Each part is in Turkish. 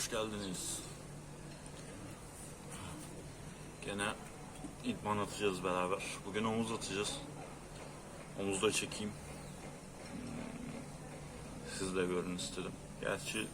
hoş geldiniz. Gene idman atacağız beraber. Bugün omuz atacağız. Omuz da çekeyim. Hmm, Siz de görün istedim. Gerçi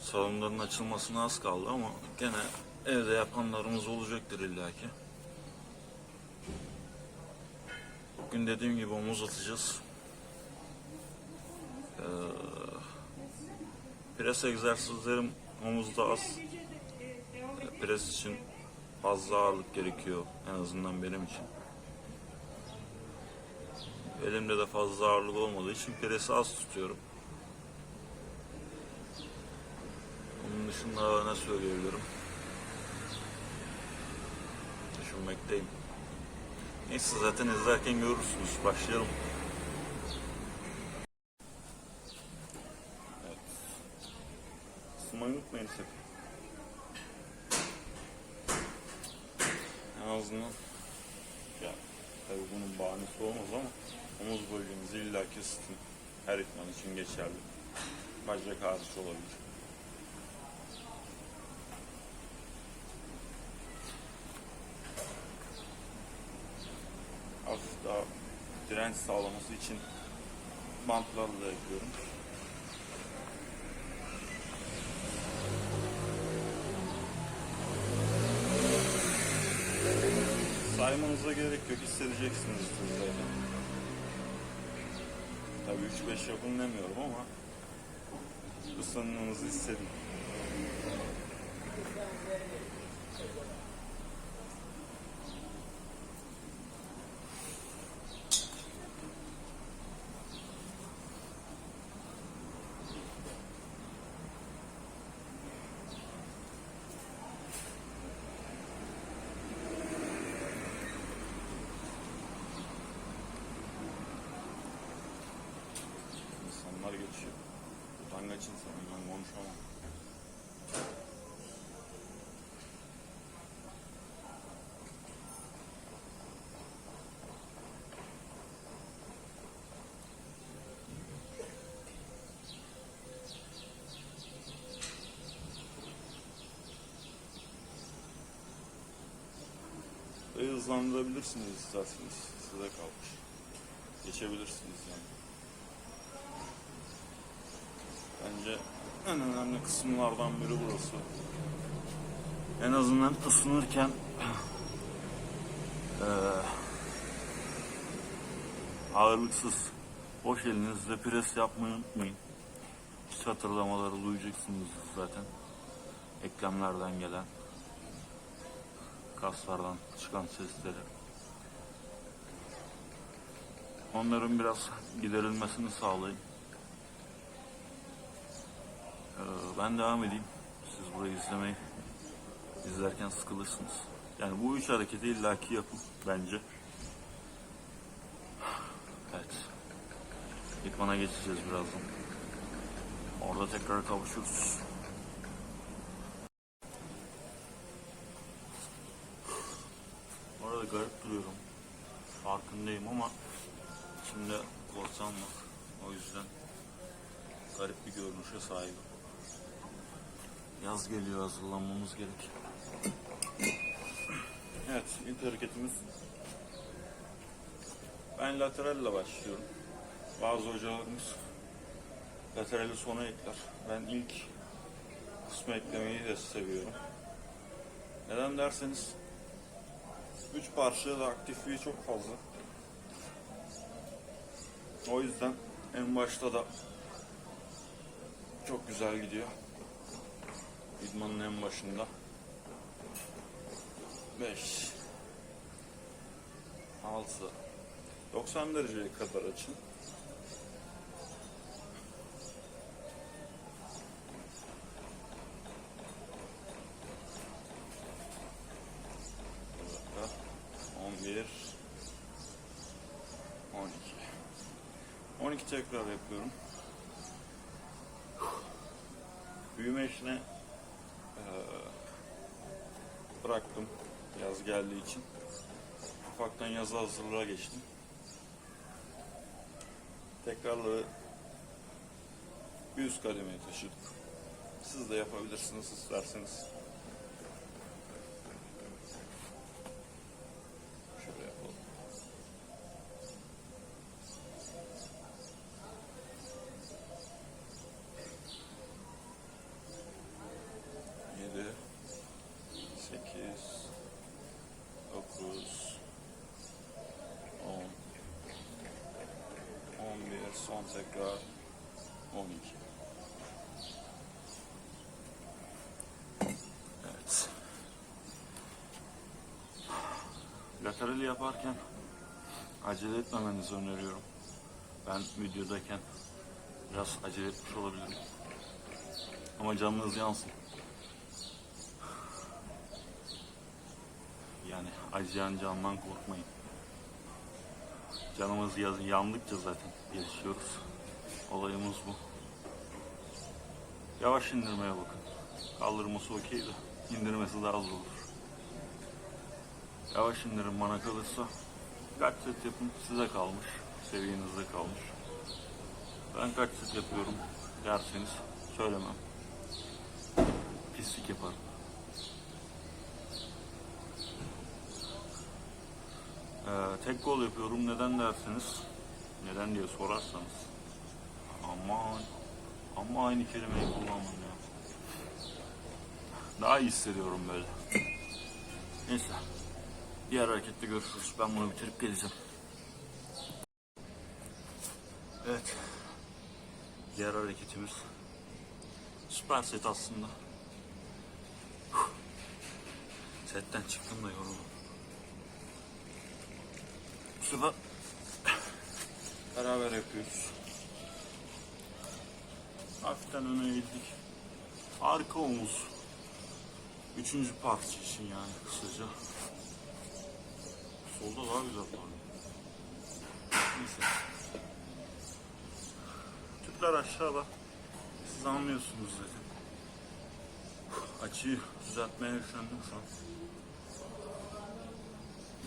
salonların açılmasına az kaldı ama gene evde yapanlarımız olacaktır illaki. Bugün dediğim gibi omuz atacağız. Ee, Pres egzersizlerim omuzda az. Pres için fazla ağırlık gerekiyor en azından benim için. Elimde de fazla ağırlık olmadığı için presi az tutuyorum. Onun dışında ne söyleyebilirim? Düşünmekteyim. Neyse zaten izlerken görürsünüz. Başlayalım. Unutmayın sakın. Azından ya tabii bunun bahanesi olmaz ama omuz bölgenizi illaki ısıtın. Her idman için geçerli. Bacak hariç olabilir. Hafif daha direnç sağlaması için bantlarla yapıyorum. Saymanıza gerek yok hissedeceksiniz zaten. Tabii 3-5 yapın demiyorum ama ısınmanızı hissedin. Utangaç insanım ben konuşamam. Hızlandırabilirsiniz isterseniz. Size kalmış. Geçebilirsiniz yani. Bence en önemli kısımlardan biri burası. En azından ısınırken eee, ağırlıksız boş elinizle pres yapmayı unutmayın. İşte hatırlamaları duyacaksınız zaten. Eklemlerden gelen kaslardan çıkan sesleri. Onların biraz giderilmesini sağlayın. Ee, Ben devam edeyim. Siz burayı izlemeyi izlerken sıkılırsınız. Yani bu üç hareketi illaki yapın bence. Evet. İdmana geçeceğiz birazdan. Orada tekrar kavuşuruz. Orada garip duruyorum. Farkındayım ama içimde korsan var. O yüzden garip bir görünüşe sahibim. Yaz geliyor hazırlanmamız gerek. Evet ilk hareketimiz ben lateralle başlıyorum. Bazı hocalarımız laterali sona ekler. Ben ilk kısmı eklemeyi de seviyorum. Neden derseniz üç parça da aktifliği çok fazla. O yüzden en başta da çok güzel gidiyor. İdmanın en başında. 5 6 90 dereceye kadar açın. Bir dakika. 11 12 12 tekrar yapıyorum. Büyüme işine bıraktım yaz geldiği için. Ufaktan yaza hazırlığa geçtim. Tekrarları bir üst kademeye taşıdık. Siz de yapabilirsiniz isterseniz. Şöyle yapalım. Yedi, sekiz, dokuz, on, on bir, son tekrar on iki. Evet. Laterali yaparken acele etmemenizi öneriyorum. Ben videodayken biraz acele etmiş olabilirim. Ama canınız yansın. Yani acıyan candan korkmayın. Canımız yandıkça zaten gelişiyoruz. Olayımız bu. Yavaş indirmeye bakın. Kaldırması okey de indirmesi daha zor olur. Yavaş indirin bana kalırsa. Kaç set yapın size kalmış. Seviyenizde kalmış. Ben kaç set yapıyorum derseniz söylemem. Pislik yaparım. Ee, tek gol yapıyorum. Neden derseniz, neden diye sorarsanız. Ama ama aynı kelimeyi kullanmam ya. Daha iyi hissediyorum böyle. Neyse. Diğer harekette görüşürüz. Ben bunu bitirip geleceğim. Evet. Diğer hareketimiz süper set aslında. Setten çıktım da yoruldum. Bu sefer beraber yapıyoruz. Hafiften öne eğildik. Arka omuz. Üçüncü parça için yani kısaca. Solda daha güzel parlıyor. Neyse. Tüpler aşağıda. Siz anlıyorsunuz zaten. Açıyı düzeltmeye üşendim şu an.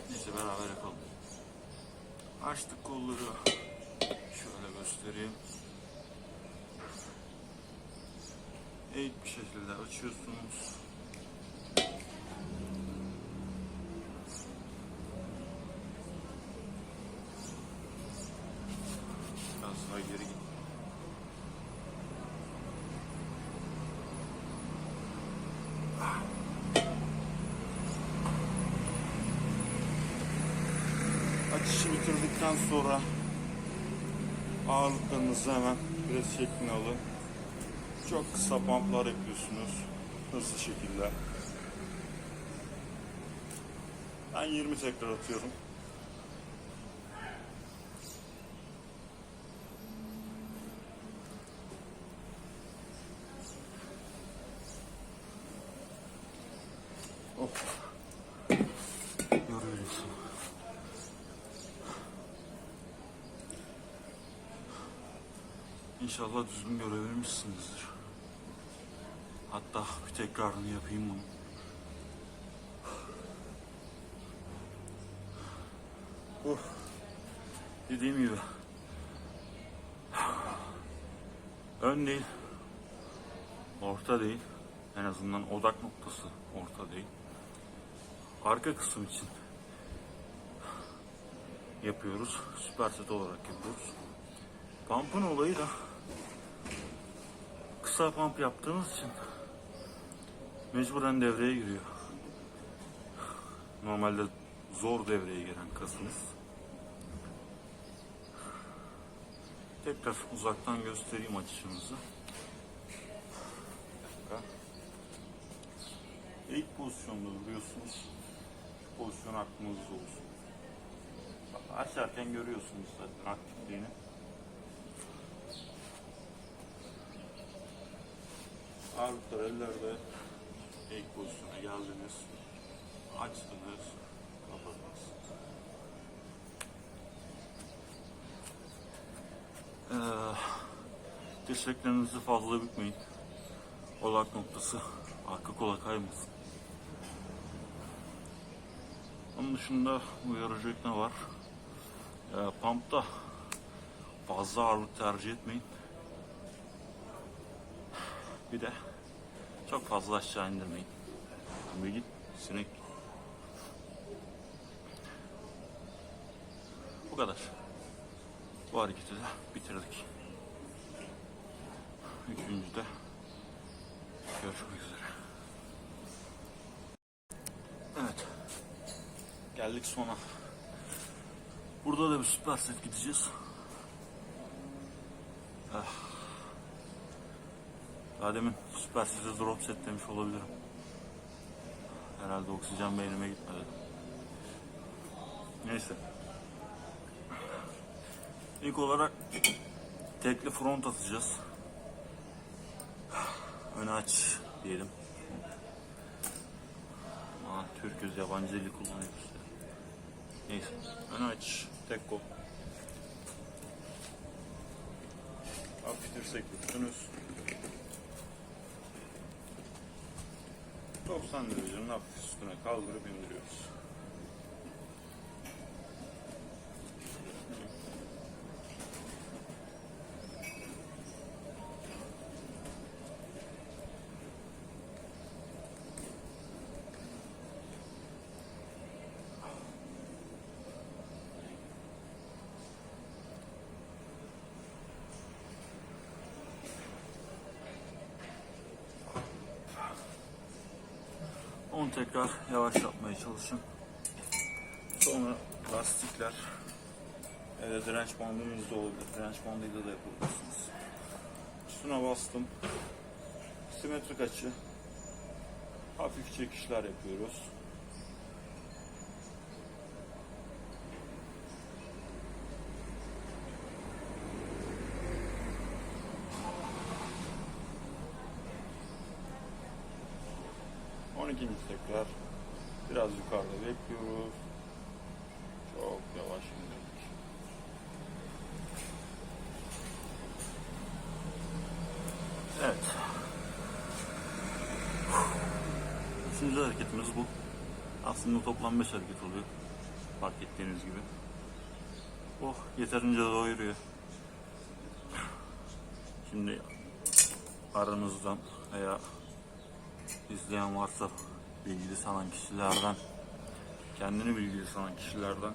Neyse beraber yapalım. Açtık kolları. Şöyle göstereyim. Eğik bir şekilde açıyorsunuz. Biraz daha geri git. Bitirdikten sonra ağırlıklarınızı hemen pres şeklini alın. Çok kısa pumplar yapıyorsunuz. Hızlı şekilde. Ben 20 tekrar atıyorum. İnşallah düzgün görebilmişsinizdir. Hatta bir tekrarını yapayım bunu. Uh. Dediğim gibi. Ön değil. Orta değil. En azından odak noktası orta değil. Arka kısım için yapıyoruz. Süper set olarak yapıyoruz. Pump'ın olayı da kısa pump yaptığımız için mecburen devreye giriyor. Normalde zor devreye giren kasımız. Tekrar uzaktan göstereyim açışımızı. İlk pozisyonda duruyorsunuz. Pozisyon aklınızda olsun. Açarken görüyorsunuz zaten aktifliğini. Ağırlıklar ellerde ilk pozisyona geldiniz. Açtınız. Kapadınız. Ee, dirseklerinizi fazla bükmeyin. Odak noktası arka kola kaymasın. Onun dışında uyaracak ne var? Ee, pumpta fazla ağırlık tercih etmeyin. Bir de Çok fazla aşağı indirmeyin. Bir git sinek. Bu kadar. Bu hareketi de bitirdik. Üçüncüde görüşmek üzere. Evet. Geldik sona. Burada da bir süper set gideceğiz. Ah. Daha demin sete drop set demiş olabilirim. Herhalde oksijen beynime gitmedi. Neyse. İlk olarak tekli front atacağız. Öne aç diyelim. Aa, Türküz yabancı dili kullanıyoruz. Neyse. Öne aç. Tek kol. Hafif dirsek üstünüz. 90 derecenin hafif üstüne kaldırıp indiriyoruz. Onu tekrar yavaşlatmaya çalışın. Sonra lastikler ya da direnç bandınız da olabilir. Direnç bandıyla da yapabilirsiniz. Üstüne bastım. Simetrik açı. Hafif çekişler yapıyoruz. On ikinci tekrar biraz yukarıda bekliyoruz. Çok yavaş indirdik. Evet. Üçüncü hareketimiz bu. Aslında toplam 5 hareket oluyor. Fark ettiğiniz gibi. Oh yeterince doyuruyor. Şimdi aranızdan veya izleyen varsa bilgili sanan kişilerden kendini bilgili sanan kişilerden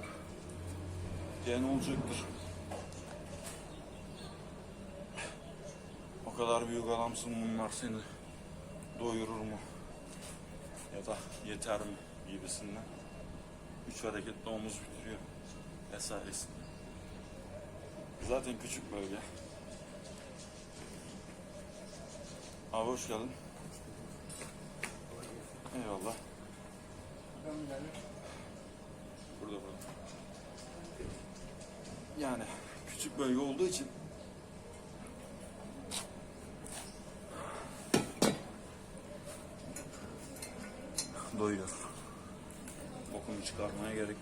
diyen olacaktır. O kadar büyük adamsın bunlar seni doyurur mu? Ya da yeter mi gibisinden. Üç hareketle omuz bitiriyor vesairesinde. Zaten küçük bölge. Abi hoş geldin. Eyvallah. Burada burada. Yani küçük bölge olduğu için doyuyor.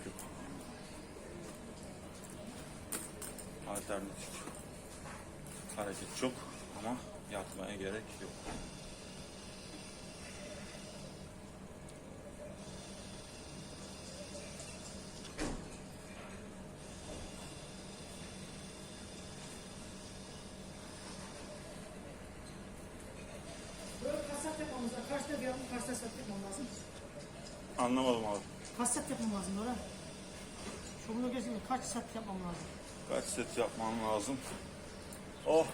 Yok. Alternatif hareket çok ama yatmaya gerek yok. Anlamadım abi. Kaç saat yapmam lazım böyle? Şunu kesin kaç saat yapmam lazım? Kaç set yapman lazım? Oh.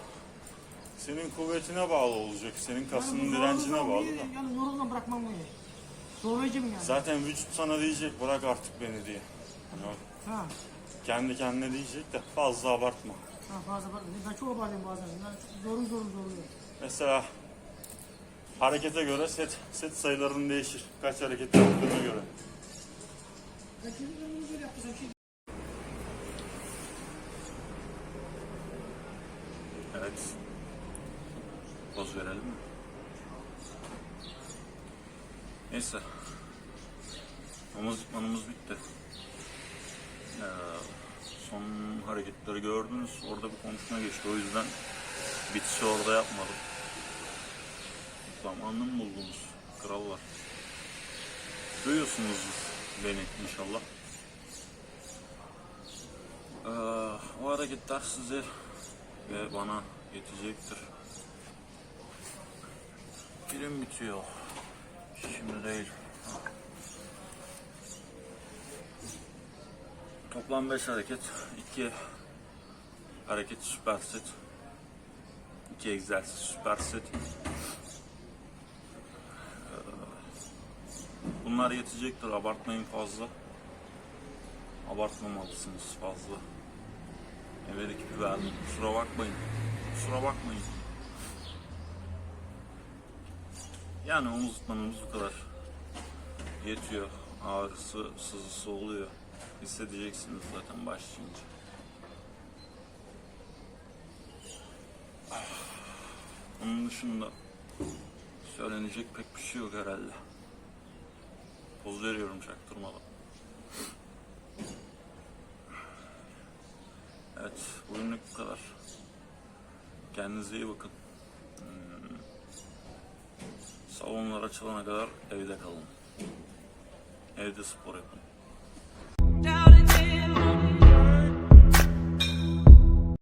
Senin kuvvetine bağlı olacak. Senin kasının Yani direncine bağlı da. Yani zorunlu bırakmam bunu. Zorlayıcı mı yani? Zaten vücut sana diyecek bırak artık beni diye. Yani Ha. kendi kendine diyecek de fazla abartma. Ha fazla bak. Ben çok abartıyorum bazen. Ben çok zorun zorun zorluyor. Mesela harekete göre set set sayıların değişir. Kaç hareket yaptığına göre. Ben şimdi ben bunu böyle yaptıysam şey Evet. Poz verelim mi? Neyse. Omuz itmanımız bitti. Ee, son hareketleri gördünüz. Orada bir konuşma geçti. O yüzden bitişi orada yapmadım. Zamanını mı buldunuz? Krallar. Duyuyorsunuz beni inşallah. Ee, o hareketler size ve bana yetecektir. Birim bitiyor. Şimdi değil. Toplam 5 hareket. 2 hareket süper set. 2 egzersiz süper set. Bunlar yetecektir. Abartmayın fazla. Abartmamalısınız fazla. Evet ekibi verdim. Kusura bakmayın. Kusura bakmayın. Yani omuz tutmanımız bu kadar. Yetiyor. Ağrısı, sızısı oluyor. Hissedeceksiniz zaten başlayınca. Onun dışında söylenecek pek bir şey yok herhalde. Poz veriyorum çaktırmadan. Evet, bugünlük bu kadar. Kendinize iyi bakın. Hmm. Salonlar açılana kadar evde kalın. Evde spor yapın.